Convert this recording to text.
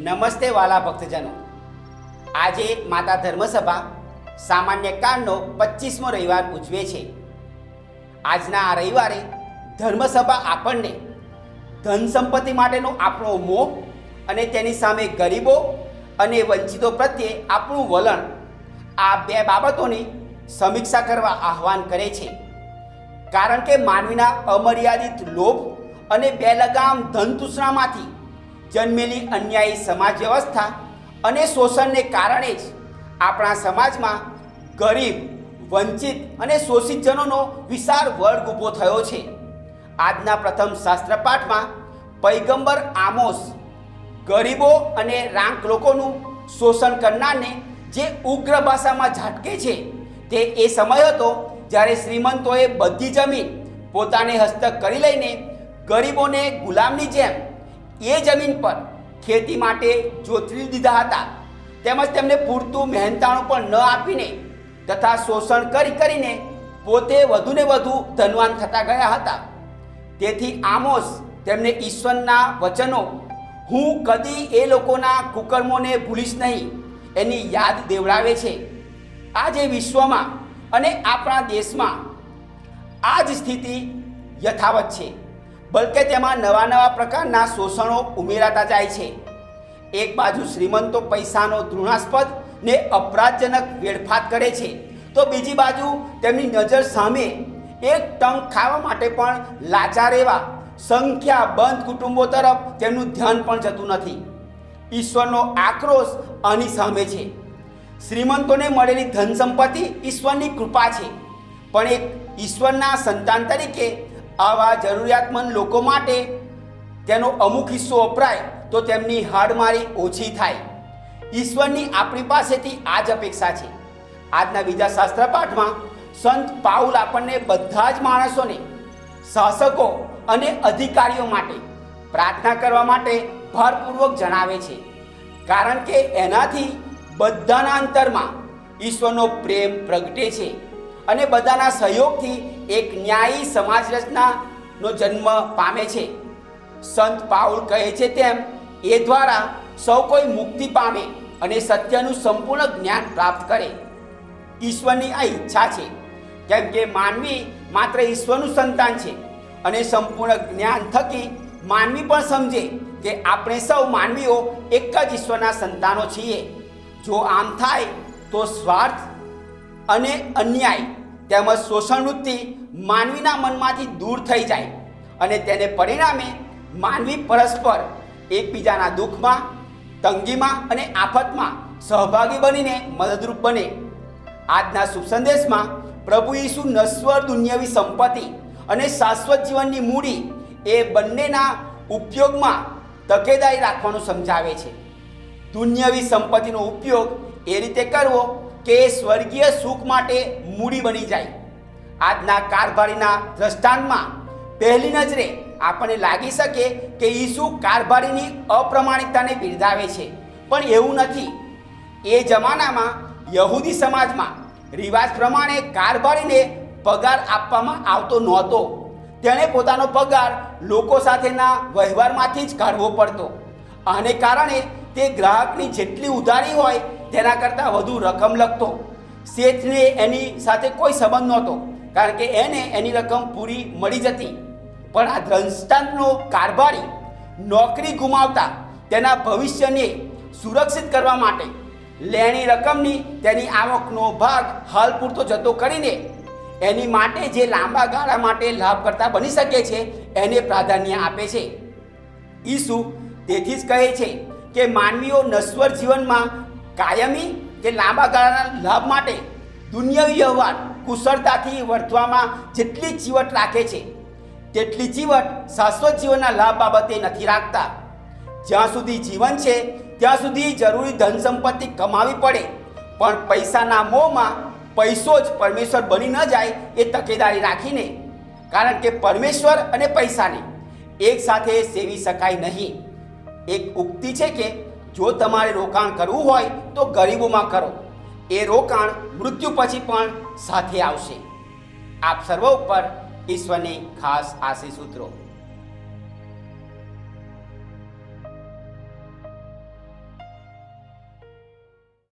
નમસ્તે વાલા ભક્તજનો. આજે માતા ધર્મસભા સામાન્ય કાળનો પચીસમો રવિવાર ઉજવે છે. આજના આ રવિવારે ધર્મસભા આપણને ધન સંપત્તિ માટેનો આપણો મોહ અને તેની સામે ગરીબો અને વંચિતો પ્રત્યે આપણું વલણ આ બે બાબતોની સમીક્ષા કરવા આહવાન કરે છે. કારણ કે માનવીના અમર્યાદિત લોભ અને બેલગામ ધનતૃષ્ણામાંથી જન્મેલી અન્યાયી સમાજ વ્યવસ્થા અને શોષણને કારણે જ આપણા સમાજમાં ગરીબ, વંચિત અને શોષિતજનોનો વિશાળ વર્ગ ઊભો થયો છે. આજના પ્રથમ શાસ્ત્રપાઠમાં પૈગંબર આમોસ ગરીબો અને રાંક લોકોનું શોષણ કરનારને જે ઉગ્ર ભાષામાં ઝાટકે છે તે એ સમય હતો જ્યારે શ્રીમંતોએ બધી જમીન પોતાને હસ્તક કરી લઈને ગરીબોને ગુલામની જેમ એ જમીન પર ખેતી માટે જોતરી દીધા હતા. તેમજ તેમને પૂરતું મહેનતાણું પણ ન આપીને તથા શોષણ કરી કરીને પોતે વધુને વધુ ધનવાન થતા ગયા હતા. તેથી આમોસ તેમને ઈશ્વરના વચનો, હું કદી એ લોકોના કુકર્મોને ભૂલીશ નહીં, એની યાદ દેવડાવે છે. આજે વિશ્વમાં અને આપણા દેશમાં આ જ સ્થિતિ યથાવત છે. બલકે તેમાં નવા નવા પ્રકારના શોષણો ઉમેરાતા જાય છે. એક બાજુ શ્રીમંતો પૈસાનો ઘૃણાસ્પદ ને અપરાધજનક વેડફાટ કરે છે, તો બીજી બાજુ તેમની નજર સામે એક ટંક ખાવા માટે પણ લાચાર એવા સંખ્યાબંધ કુટુંબો તરફ તેમનું ધ્યાન પણ જતું નથી. ઈશ્વરનો આક્રોશ આની સામે છે. શ્રીમંતોને મળેલી ધન સંપત્તિ ઈશ્વરની કૃપા છે, પણ એક ઈશ્વરના સંતાન તરીકે આવા જરૂરિયાતમંદ લોકો માટે તેનો અમુક હિસ્સો વપરાય તો તેમની હાડમારી ઓછી થાય. ઈશ્વરની આપણી પાસેથી આ જ અપેક્ષા છે. આજના બીજા શાસ્ત્ર પાઠમાં સંત પાઉલ આપણને બધા જ માણસોને, શાસકો અને અધિકારીઓ માટે પ્રાર્થના કરવા માટે ભારપૂર્વક જણાવે છે. કારણ કે એનાથી બધાના અંતરમાં ઈશ્વરનો પ્રેમ પ્રગટે છે અને બધાના સહયોગથી એક ન્યાયી સમાજ રચનાનો જન્મ પામે છે. સંત પાઉલ કહે છે તેમ, એ દ્વારા સૌ કોઈ મુક્તિ પામે અને સત્યનું સંપૂર્ણ જ્ઞાન પ્રાપ્ત કરે. ઈશ્વરની આ ઈચ્છા છે. કેમ કે માનવી માત્ર ઈશ્વરનું સંતાન છે અને સંપૂર્ણ જ્ઞાન થકી માનવી પણ સમજે કે આપણે સૌ માનવીઓ એક જ ઈશ્વરના સંતાનો છીએ. જો આમ થાય તો સ્વાર્થ અને અન્યાય તેમજ શોષણ વૃત્તિ માનવીના મનમાંથી દૂર થઈ જાય અને તેને પરિણામે માનવી પરસ્પર એકબીજાના દુઃખમાં, તંગીમાં અને આફતમાં સહભાગી બનીને મદદરૂપ બને. આજના શુભ સંદેશમાં પ્રભુ ઈસુ નશ્વર દુન્યવી સંપત્તિ અને શાશ્વત જીવનની મૂડી એ બંનેના ઉપયોગમાં તકેદારી રાખવાનું સમજાવે છે. દુન્યવી સંપત્તિનો ઉપયોગ એ રીતે કરવો કે સ્વર્ગીય સુખ માટે મૂડી બની જાય. આજના કારભારીના દ્રષ્ટાંતમાં પહેલી નજરે આપણને લાગી શકે કે ઈસુ કારભારીની અપ્રમાણિકતાને બિરદાવે છે. પણ એવું નથી. એ જમાનામાં યહૂદી સમાજમાં રિવાજ પ્રમાણે કારભારીને પગાર આપવામાં આવતો નહોતો. તેણે પોતાનો પગાર લોકો સાથેના વ્યવહારમાંથી જ કાઢવો પડતો. આને કારણે તે ગ્રાહકની જેટલી ઉધારી હોય તેના કરતાં વધુ રકમ લખતો. શેઠને એની સાથે કોઈ સંબંધ નહોતો, કારણ કે એને એની રકમ પૂરી મળી જતી. પણ આ દ્રષ્ટાંતનો કારભારી નોકરી ગુમાવતા તેના ભવિષ્યને સુરક્ષિત કરવા માટે લેણી રકમની તેની આવકનો ભાગ હાલ પૂરતો જતો કરીને એની માટે જે લાંબા ગાળા માટે લાભકર્તા બની શકે છે, એને પ્રાધાન્ય આપે છે. ઈસુ તેથી જ કહે છે કે માનવીઓ નશ્વર જીવનમાં કાયમી કે લાંબા ગાળાના લાભ માટે દુનિયાવી વ્યવહાર કુશળતાથી વર્તવામાં જેટલી ચીવટ રાખે છે, તેટલી ચીવટ શાશ્વત જીવનના લાભ બાબતે નથી રાખતા. જ્યાં સુધી જીવન છે, ત્યાં સુધી જરૂરી ધન સંપત્તિ કમાવી પડે. પણ પૈસાના મોંમાં પૈસો જ પરમેશ્વર બની ન જાય એ તકેદારી રાખીને. કારણ કે પરમેશ્વર અને પૈસાને એક સાથે સેવી શકાય નહીં. એક ઉક્તિ છે કે જો તમારે રોકાણ કરવું હોય તો ગરીબોમાં કરો. એ રોકાણ મૃત્યુ પછી પણ સાથે આવશે. આપ સર્વ ઉપર ઈશ્વરની ખાસ આશીષ સૂત્રો